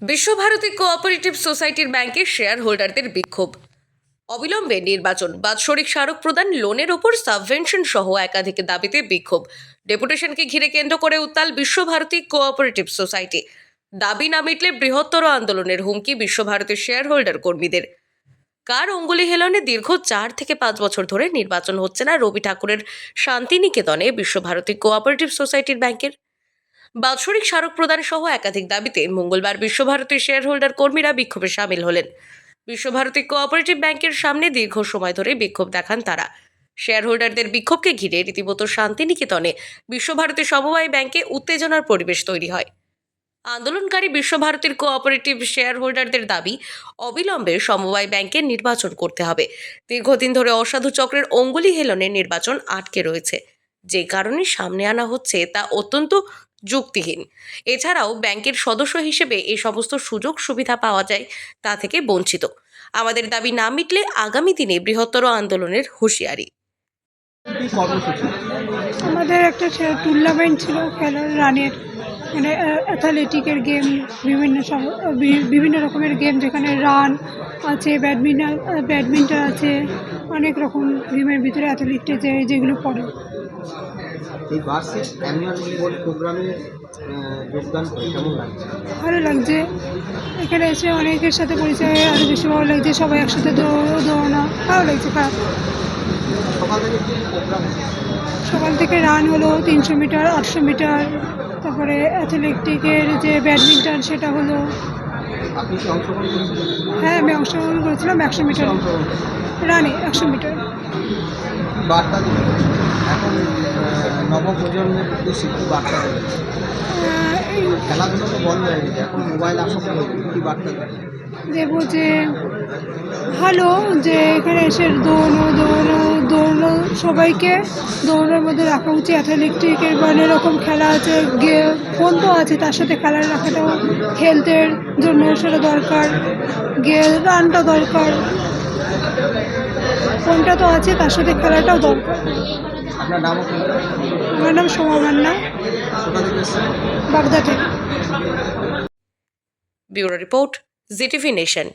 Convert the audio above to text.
Visva Bharati cooperative সোসাইটির ব্যাংকের share হোল্ডারদের বিক্ষোভ। অবিলম্বে নির্বাচন, বাৎসরিক স্মারক প্রদান লোনের ওপর সাবভেনশন সহ একাধিক দাবিতে বিক্ষোভ। ডেপুটেশনকে ঘিরে কেন্দ্র করে উত্তাল বিশ্বভারতী কোঅপারেটিভ সোসাইটি দাবি না মিটলে বৃহত্তর আন্দোলনের হুমকি বিশ্বভারতীর শেয়ার হোল্ডার কর্মীদের। কার অঙ্গুলি হেলনে দীর্ঘ চার থেকে পাঁচ বছর ধরে নির্বাচন হচ্ছে না রবি ঠাকুরের শান্তিনিকেতনে বিশ্বভারতী কোঅপারেটিভ সোসাইটির ব্যাংকের বাৎসরিক স্মারক প্রদান সহ একাধিক দাবিতে মঙ্গলবার বিশ্বভারতী শেয়ার হোল্ডার কর্মীরা বিক্ষোভে সামিল হলেন। বিশ্বভারতী কোঅপারেটিভ ব্যাংকের সামনে দীর্ঘ সময় ধরে বিক্ষোভ দেখান তারা। শেয়ার হোল্ডারদের বিক্ষোভকে ঘিরে রীতিমতো শান্তিনিকেতনে বিশ্বভারতী সমবায় ব্যাংকে উত্তেজনার পরিবেশ তৈরি হয়। আন্দোলনকারী বিশ্বভারতীর কোঅপারেটিভ শেয়ার হোল্ডারদের দাবি, অবিলম্বে সমবায় ব্যাংকের নির্বাচন করতে হবে। দীর্ঘদিন ধরে অসাধু চক্রের অঙ্গুলি হেলনের নির্বাচন আটকে রয়েছে। যে কারণে সামনে আনা হচ্ছে তা অত্যন্ত যুক্তিহীন। এছাড়াও ব্যাংকের সদস্য হিসেবে এই সমস্ত সুযোগ সুবিধা পাওয়া যায় তা থেকে বঞ্চিত। আমাদের দাবি না মিটলে আগামী দিনে বৃহত্তর আন্দোলনের হুঁশিয়ারি। আমাদের একটা টুর্নামেন্ট ছিল খেলার রানের মানে অ্যাথলেটিকের গেম বিভিন্ন সব- বিভিন্ন রকমের গেম যেখানে রান আছে ব্যাডমিন্টন ব্যাডমিন্টন আছে অনেক রকম গেমের ভিতরে অ্যাথলেটে যে যেগুলো পড়ে। এই বার্ষিক অ্যানুয়াল প্রোগ্রামে যোগদান করে কেমন লাগছে? ভালো লাগছে। এখানে এসে অনেকের সাথে পরিচয় আরও বেশি ভালো লাগছে সবাই একসাথে দৌড় দৌড়ানো ভালো লাগছে খারাপ। সকাল থেকে রান হলো তিনশো মিটার আটশো মিটার তারপরে অ্যাথলেটিকের যে ব্যাডমিন্টন সেটা হলো। হ্যাঁ আমি অংশগ্রহণ করেছিলাম একশো মিটার রানে একশো মিটার নবপ্রজন্মের উদ্দেশ্যে কী বার্তা এই খেলাধুলো তো বন্ধ হয়ে গেছে এখন মোবাইল আসক্ত হয়ে কী বার্তা দেবেন? দেবো যে ভালো যে এখানে এসে দৌড়নো দৌড়নো দৌড়নো সবাইকে। দৌড়ানোর মধ্যে রাখা উচিত অ্যাথলেটিকের অনেক রকম খেলা আছে গে ফোন তো আছে তার সাথে খেলা রাখাটাও হেলথের জন্য সেটা দরকার। গে রানটা দরকার। ফোনটা তো আছে তার সাথে খেলাটাও দরকার। আপনার আমার নাম সোমা মান্না। বাগদা থেকে ব্যুরো রিপোর্ট জিটিভি নেশন।